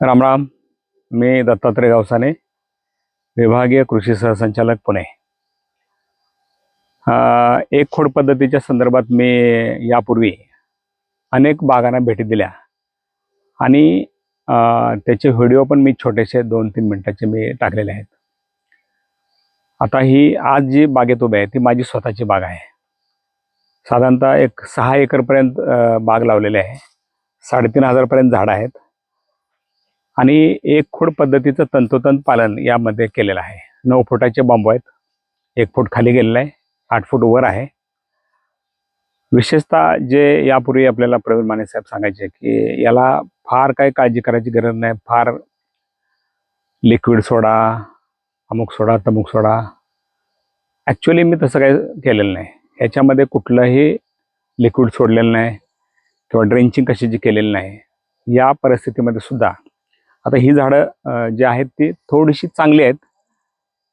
राम राम. मी दत्तात्रय गावसाने विभागीय कृषी सहसंचालक पुणे. एक खोड पद्धतीच्या संदर्भात मी यापूर्वी अनेक बागांना भेटी दिल्या. आणि त्याचे व्हिडिओ पण मी छोटेसे दोन तीन मिनटाचे मी टाकलेले आहेत. आता ही आज जी बागेत उभी आहे ती माझी स्वतःची बाग आहे. साधारणतः एक सहा एकरपर्यंत बाग लावलेली आहे. साडेतीन हजारपर्यंत झाडं आहेत. आणि एक खोड पद्धतीचं तंतोतंत पालन यामध्ये केलेलं आहे. नऊ फुटाचे बांबू आहेत. एक फूट खाली गेलेलं आहे. आठ फूट वर आहे. विशेषतः जे यापूर्वी आपल्याला प्रवीण माने साहेब सांगायचे की याला फार काही काळजी करायची गरज नाही. फार लिक्विड सोडा अमुक सोडा तमुक सोडा ॲक्च्युली मी तसं काही केलेलं नाही. ह्याच्यामध्ये कुठलंही लिक्विड सोडलेलं नाही किंवा ड्रेंचिंग कशाची केलेली नाही. या परिस्थितीमध्ये सुद्धा आता ही झाडं जी आहेत ती थोडीशी चांगली आहेत.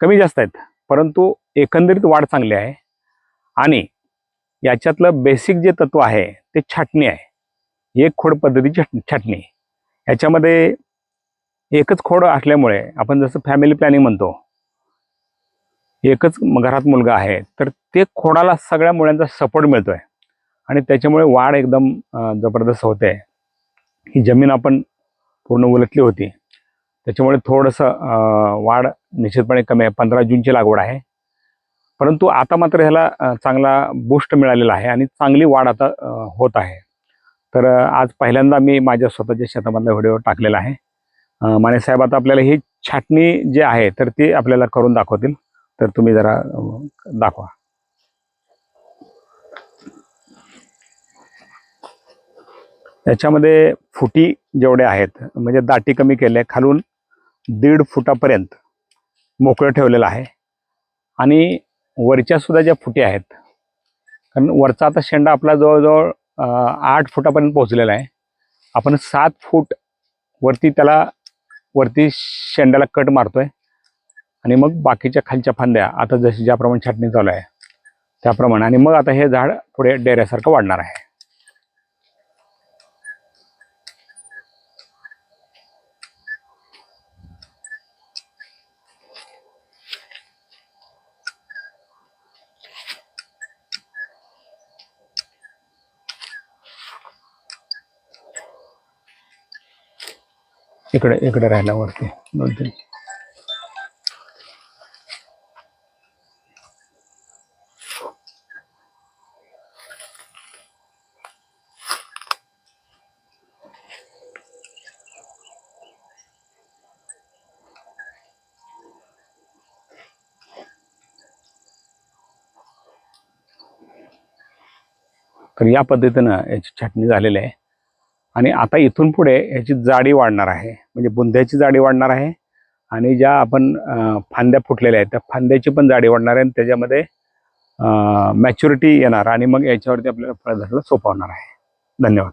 कमी जास्त आहेत परंतु एकंदरीत वाढ चांगली आहे. आणि याच्यातलं बेसिक जे तत्व आहे ते छाटणी आहे. एक खोड पद्धतीची छाटणी. याच्यामध्ये एकच खोड असल्यामुळे आपण जसं फॅमिली प्लॅनिंग म्हणतो एकच घरात मुलगा आहे तर ते खोडाला सगळ्या मुळ्यांचा सपोर्ट मिळतोय. आणि त्याच्यामुळे वाढ एकदम जबरदस्त होते. ही जमीन आपण पूर्ण उलटली होती. त्याच्यामुळे थोडंसं वाढ निश्चितपणे कमी आहे. पंधरा जूनची लागवड आहे. परंतु आता मात्र ह्याला चांगला बूस्ट मिळालेला आहे आणि चांगली वाढ आता होत आहे. तर आज पहिल्यांदा मी माझ्या स्वतःच्या शेतामधला व्हिडिओ टाकलेला आहे. अं, माने साहेब आता आपल्याला ही छाटणी जी आहे तर ती आपल्याला करून दाखवतील. तर तुम्ही जरा दाखवा. याच्यामध्ये फुटी जेवढे आहेत म्हणजे दाटी कमी केले खालून दीड फुटापर्यंत मोकळं ठेवलेलं आहे. आणि वरच्या सुद्धा ज्या फुटी आहेत कारण वरचा आता शेंडा आपला जवळजवळ आठ फुटापर्यंत पोहोचलेला आहे. आपण सात फूट वरती त्याला वरती शेंड्याला कट मारतोय. आणि मग बाकीच्या खालच्या फांद्या आता जशी ज्याप्रमाणे छाटणी चालू आहे त्याप्रमाणे. आणि मग आता हे झाड पुढे डेऱ्यासारखं वाढणार आहे. इकडे इकडे राहिला वरती. दोन तीन. तर या पद्धतीनं याची छाटणी झालेली आहे. आणि आता इथून पुढे ह्याची जाडी वाढणार आहे. म्हणजे बुंध्याची जाडी वाढणार आहे आणि ज्या आपण फांद्या फुटलेल्या आहेत त्या फांद्याची पण जाडी वाढणार आहे आणि त्याच्यामध्ये मॅच्युरिटी येणार आणि मग याच्यावरती आपल्याला फळ धरायला सोपं होणार आहे. धन्यवाद.